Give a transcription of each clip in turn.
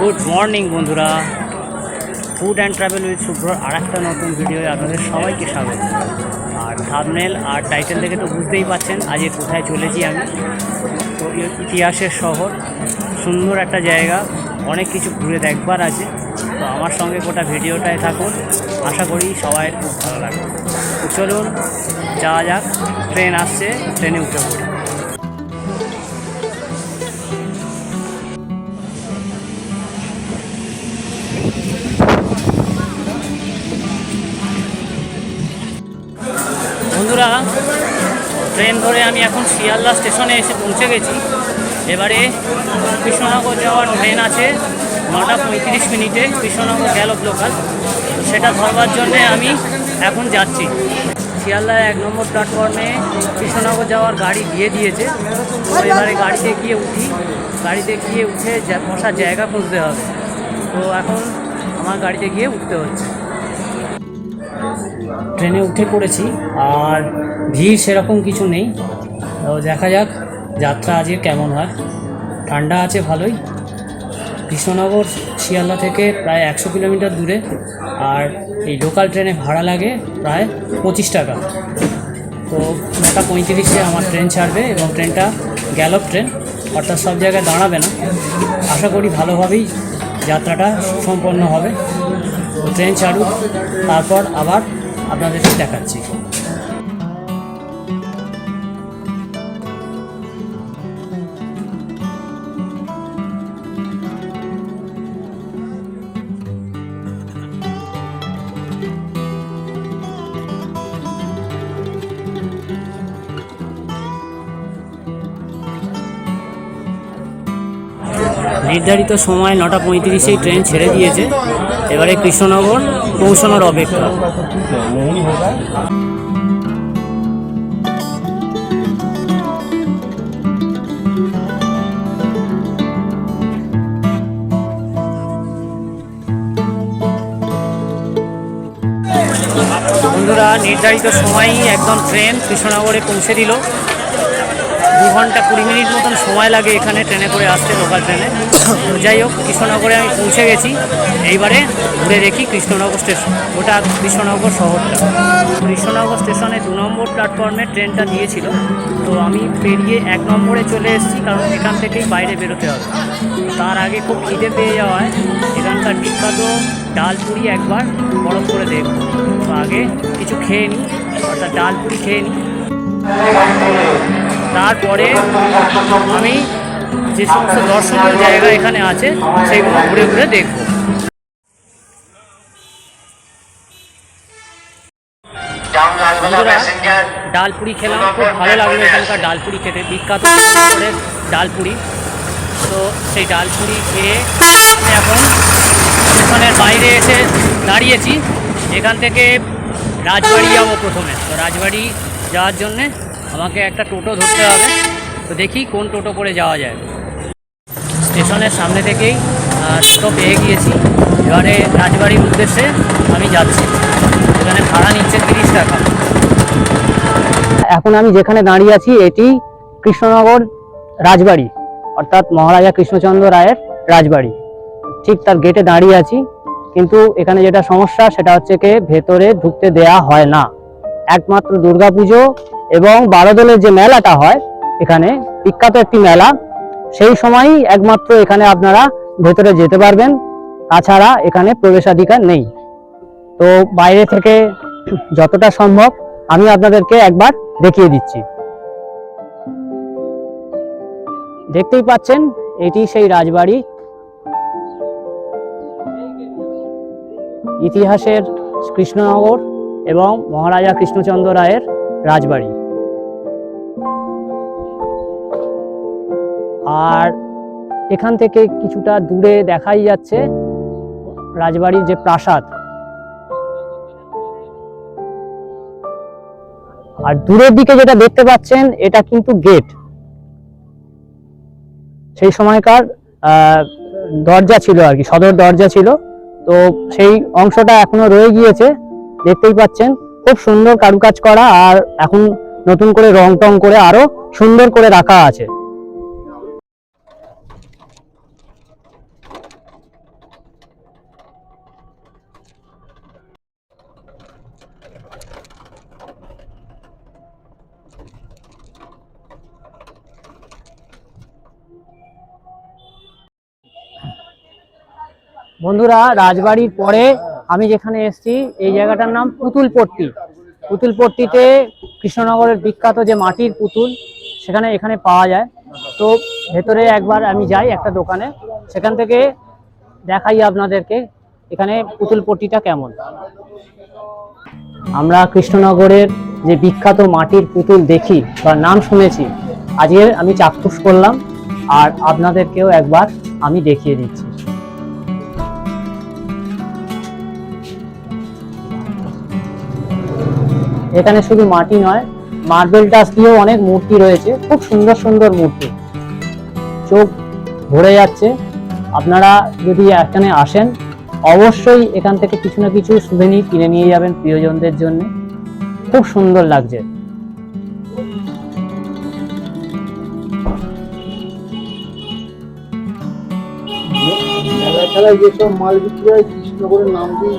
Good morning বন্ধুরা। Food and travel with শুভ্রর আর একটা নতুন ভিডিওয়ে আপনাদের সবাইকে স্বাগত। আর থামনেল আর টাইটেল দেখে তো বুঝতেই পাচ্ছেন আজকে কোথায় চলেছি আমি। তো ইতিহাসের শহর, সুন্দর একটা জায়গা, অনেক কিছু ঘুরে দেখবার আছে। তো আমার সঙ্গে গোটা ভিডিওটায় থাকুন, আশা করি সবাই খুব ভালো লাগবে। চলুন, যাওয়া যাক ট্রেন আসছে ট্রেনে উঠে পড়ি। বন্ধুরা ট্রেন ধরে আমি এখন শিয়ালদা স্টেশনে এসে পৌঁছে গেছি। এবারে কৃষ্ণনগর যাওয়ার ট্রেন আছে, নটা পঁয়ত্রিশ মিনিটে কৃষ্ণনগর গ্যালপ লোকাল সেটা ধরবার জন্যে আমি এখন যাচ্ছি। শিয়ালদা এক নম্বর প্ল্যাটফর্মে কৃষ্ণনগর যাওয়ার গাড়ি দিয়ে দিয়েছে। তো এবারে গাড়িতে গিয়ে উঠি। গাড়িতে গিয়ে উঠে বসার জায়গা খুঁজতে হবে। তো এখন আমার গাড়িতে গিয়ে উঠতে হচ্ছে। ট্রেনে উঠে পড়েছি, আর ভিড় সেরকম কিছু নেই। তো দেখা যাক, যাত্রা আজকে কেমন হয়। ঠান্ডা আছে ভালোই। কৃষ্ণনগর, শিয়ালদা থেকে প্রায় একশো কিলোমিটার দূরে, আর এই লোকাল ট্রেনে ভাড়া লাগে প্রায় পঁচিশ টাকা। তো নটা পঁয়ত্রিশে আমার ট্রেন ছাড়বে এবং ট্রেনটা গ্যালপ ট্রেন, অর্থাৎ সব জায়গায় দাঁড়াবে না। আশা করি ভালোভাবেই যাত্রাটা সম্পন্ন হবে। ট্রেন ছাড়ুক, তারপর আবার আপনাদেরকে দেখাচ্ছি। নির্ধারিত সময় নটা পঁয়ত্রিশেই ট্রেন ছেড়ে দিয়েছে। এবারে কৃষ্ণনগর পৌঁছানোর অপেক্ষা। বন্ধুরা, নির্ধারিত সময়ই একদম ট্রেন কৃষ্ণনগরে পৌঁছে দিল। দু ঘণ্টা কুড়ি মিনিট মতন সময় লাগে এখানে ট্রেনে করে আসতে লোকাল ট্রেনে। যাই হোক, কৃষ্ণনগরে আমি পৌঁছে গেছি। এইবারে ঘুরে দেখি কৃষ্ণনগর স্টেশন ওটা কৃষ্ণনগর শহরটা। কৃষ্ণনগর স্টেশনে দু নম্বর প্ল্যাটফর্মে ট্রেনটা দিয়েছিল। তো আমি পেরিয়ে এক নম্বরে চলে এসেছি, কারণ এখান থেকেই বাইরে বেরোতে হবে। তার আগে খুব খিদে পেয়ে যাওয়ায় এখানকার বিখ্যাত ডালপুরি একবার বরফ করে দেখব। তো আগে কিছু খেয়ে নিই অর্থাৎ ডালপুরি খেয়ে নিই তারপরে আমি যে সমস্ত দর্শনীয় জায়গা এখানে আছে, সেগুলো ঘুরে ঘুরে দেখব। ডালপুরি খেলাম, খুব ভালো লাগল এখানকার ডালপুরি খেতে। বিখ্যাত ডালপুরি। তো সেই ডালপুরি খেয়ে আমি এখন স্টেশনের বাইরে এসে দাঁড়িয়েছি। এখান থেকে রাজবাড়ি যাব প্রথমে। তো রাজবাড়ি যাওয়ার জন্যে আমাকে একটা টোটো ধরতে হবে। তো দেখি কোন টোটো করে যাওয়া যায়। স্টেশনের সামনে থেকেই টোটো পেয়ে গিয়েছি। এবারে রাজবাড়ির উদ্দেশ্যে আমি যাচ্ছি। এখানে ভাড়া নিচ্ছে তিরিশ টাকা। এখন আমি যেখানে দাঁড়িয়ে আছি, এটি কৃষ্ণনগর রাজবাড়ি, অর্থাৎ মহারাজা কৃষ্ণচন্দ্র রায়ের রাজবাড়ি। ঠিক তার গেটে দাঁড়িয়ে আছি, কিন্তু এখানে যেটা সমস্যা, সেটা হচ্ছে কি, ভেতরে ঢুকতে দেয়া হয় না। একমাত্র দুর্গাপুজো এবং বারোদলের যে মেলাটা হয়, এখানে বিখ্যাত একটি মেলা। সেই সময়ই একমাত্র এখানে আপনারা ভেতরে যেতে পারবেন। তাছাড়া এখানে প্রবেশাধিকার নেই। তো বাইরে থেকে যতটা সম্ভব আমি আপনাদেরকে একবার দেখিয়ে দিচ্ছি। দেখতেই পাচ্ছেন, এটি সেই রাজবাড়ি। ইতিহাসের কৃষ্ণনগর এবং মহারাজা কৃষ্ণচন্দ্র রায়ের রাজবাড়ি। আর এখান থেকে কিছুটা দূরে দেখাই যাচ্ছে রাজবাড়ির যে প্রাসাদ। আর দূরের দিকে যেটা দেখতে পাচ্ছেন, এটা কিন্তু গেট। সেই সময়কার দরজা ছিল আর কি, সদর দরজা ছিল। তো সেই অংশটা এখনও রয়ে গিয়েছে, দেখতেই পাচ্ছেন। খুব সুন্দর কারুকাজ করা আর এখন নতুন করে রং টং করে আরও সুন্দর করে রাখা আছে। বন্ধুরা, রাজবাড়ির পরে আমি যেখানে এসেছি, এই জায়গাটার নাম পুতুলপট্টি। পুতুলপট্টিতে কৃষ্ণনগরের বিখ্যাত যে মাটির পুতুল, সেখানে এখানে পাওয়া যায়। তো ভেতরে একবার আমি যাই একটা দোকানে, সেখান থেকে দেখাই আপনাদেরকে এখানে পুতুলপট্টিটা কেমন। আমরা কৃষ্ণনগরের যে বিখ্যাত মাটির পুতুল দেখি বা নাম শুনেছি। আজকে আমি চাক্ষুষ করলাম, আর আপনাদেরকেও একবার আমি দেখিয়ে দিচ্ছি। এখানে শুধু মাটি নয় মার্বেল টাচ দিয়েও অনেক মূর্তি রয়েছে। খুব সুন্দর সুন্দর মূর্তি। চোখ ভরে যাচ্ছে। আপনারা যদি এখানে আসেন, অবশ্যই এখান থেকে কিছু না কিছু সুভেনি কিনে নিয়ে যাবেন প্রিয়জনদের জন্য। খুব সুন্দর লাগছে। মেলা খেলায় যেসব মাল বিক্রি হয়, কৃষ্ণনগরের নাম দিয়ে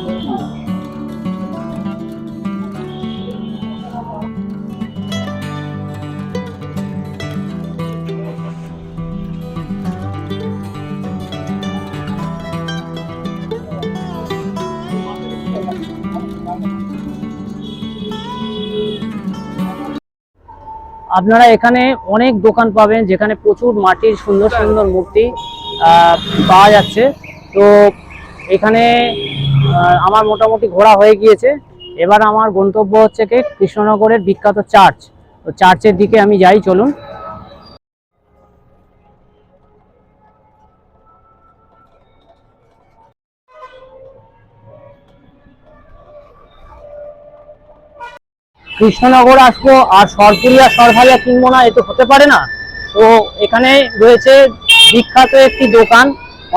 আপনারা এখানে অনেক দোকান পাবেন যেখানে প্রচুর মাটির সুন্দর সুন্দর মূর্তি পাওয়া যাচ্ছে। তো এখানে আমার মোটামুটি ঘোরা হয়ে গিয়েছে। এবার আমার গন্তব্য হচ্ছে কি? কৃষ্ণনগরের বিখ্যাত চার্চ। তো চার্চের দিকে আমি যাই, চলুন। কৃষ্ণনগর আসব আর সরপুরিয়া সরভাজা কিনবো না, এ তো হতে পারে না। তো এখানে রয়েছে বিখ্যাত একটি দোকান,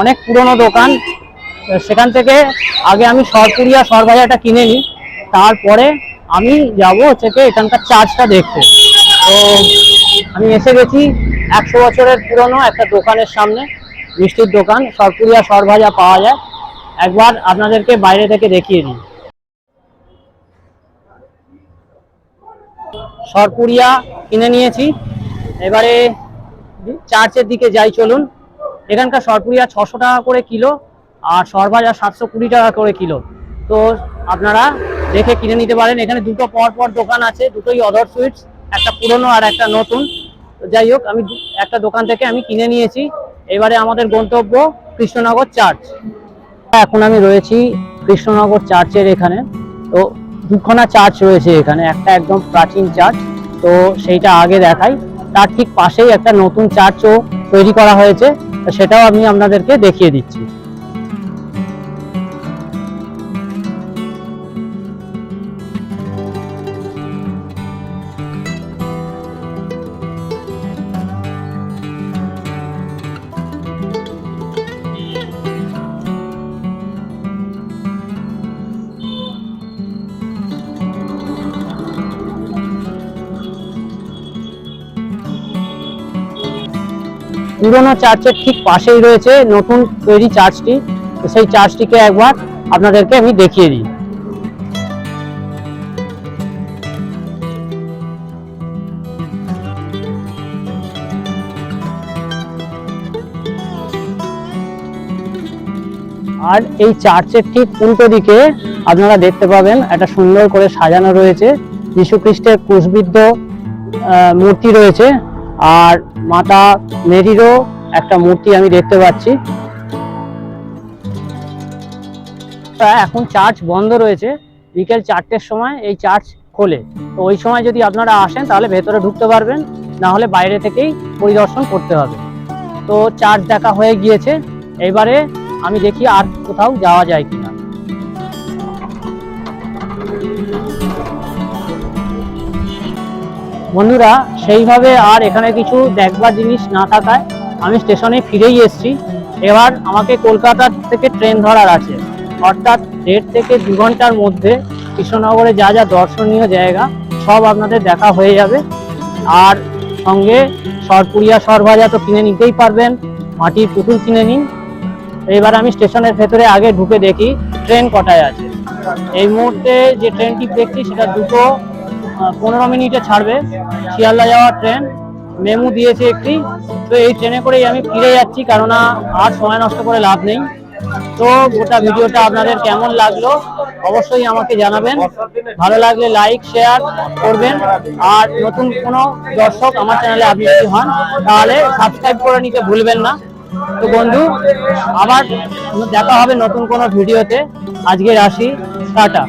অনেক পুরনো দোকান। সেখান থেকে আগে আমি সরপুরিয়া সরভাজাটা কিনে নিই। তারপরে আমি যাব হচ্ছে কি এখানকার চার্জটা দেখতে। তো আমি এসে গেছি একশো বছরের পুরনো একটা দোকানের সামনে, মিষ্টির দোকান, সরপুরিয়া সরভাজা পাওয়া যায়। একবার আপনাদেরকে বাইরে থেকে দেখিয়ে দিই। সরপুরিয়া কিনে নিয়েছি। এবারে চার্চের দিকে যাই চলুন। এখানকার সরপুরিয়া ছশো টাকা করে কিলো, আর সরভাজা সাতশো কুড়ি টাকা করে কিলো। তো আপনারা দেখে কিনে নিতে পারেন। এখানে দুটো পর পর দোকান আছে, দুটোই অদর সুইটস একটা পুরনো আর একটা নতুন। যাই হোক, আমি একটা দোকান থেকে আমি কিনে নিয়েছি। এবারে আমাদের গন্তব্য কৃষ্ণনগর চার্চ। এখন আমি রয়েছি কৃষ্ণনগর চার্চের এখানে। তো দুখানা চার্চ রয়েছে এখানে, একটা একদম প্রাচীন চার্চ তো সেইটা আগে দেখাই। তার ঠিক পাশেই একটা নতুন চার্চও তৈরি করা হয়েছে সেটাও আমি আপনাদেরকে দেখিয়ে দিচ্ছি। পুরোনো চার্চের ঠিক পাশেই রয়েছে নতুন তৈরি চার্চটি। সেই চার্চটিকে একবার আপনাদেরকে আমি দেখিয়ে দিই। আর এই চার্চের ঠিক উল্টো দিকে আপনারা দেখতে পাবেন একটা সুন্দর করে সাজানো রয়েছে। যীশু খ্রিস্টের ক্রুশবিদ্ধ মূর্তি রয়েছে। আর মাতা মেরিরও একটা মূর্তি আমি দেখতে পাচ্ছি। এখন চার্চ বন্ধ রয়েছে, বিকেল চারটের সময় এই চার্চ খোলে। তো ওই সময় যদি আপনারা আসেন, তাহলে ভেতরে ঢুকতে পারবেন, না হলে বাইরে থেকেই পরিদর্শন করতে হবে। তো চার্চ দেখা হয়ে গিয়েছে, এবারে আমি দেখি আর কোথাও যাওয়া যায় কিনা। বন্ধুরা, সেইভাবে আর এখানে কিছু দেখবার জিনিস না থাকায় আমি স্টেশনে ফিরেই এসেছি। এবার আমাকে কলকাতা থেকে ট্রেন ধরার আছে। অর্থাৎ দেড় থেকে দু ঘণ্টার মধ্যে কৃষ্ণনগরে যা যা দর্শনীয় জায়গা, সব আপনাদের দেখা হয়ে যাবে। আর সঙ্গে সরপুরিয়া সরভাজা তো কিনে নিতেই পারবেন, মাটির পুতুল কিনে নিন। এবার আমি স্টেশনের ভেতরে আগে ঢুকে দেখি, ট্রেন কটায় আছে। এই মুহূর্তে যে ট্রেনটি দেখছি, সেটা দুটো পনেরো মিনিটে ছাড়বে। শিয়ালদা যাওয়ার ট্রেন। মেমু দিয়েছে একটি। তো এই ট্রেনে করেই আমি ফিরে যাচ্ছি, কেননা আর সময় নষ্ট করে লাভ নেই। তো গোটা ভিডিওটা আপনাদের কেমন লাগল, অবশ্যই আমাকে জানাবেন। ভালো লাগলে লাইক শেয়ার করবেন। আর নতুন কোনো দর্শক আমার চ্যানেলে আপনি যদি হন, তাহলে সাবস্ক্রাইব করে নিতে ভুলবেন না। তো বন্ধু, আবার দেখা হবে নতুন কোনো ভিডিওতে। আজকে আসি টাটা।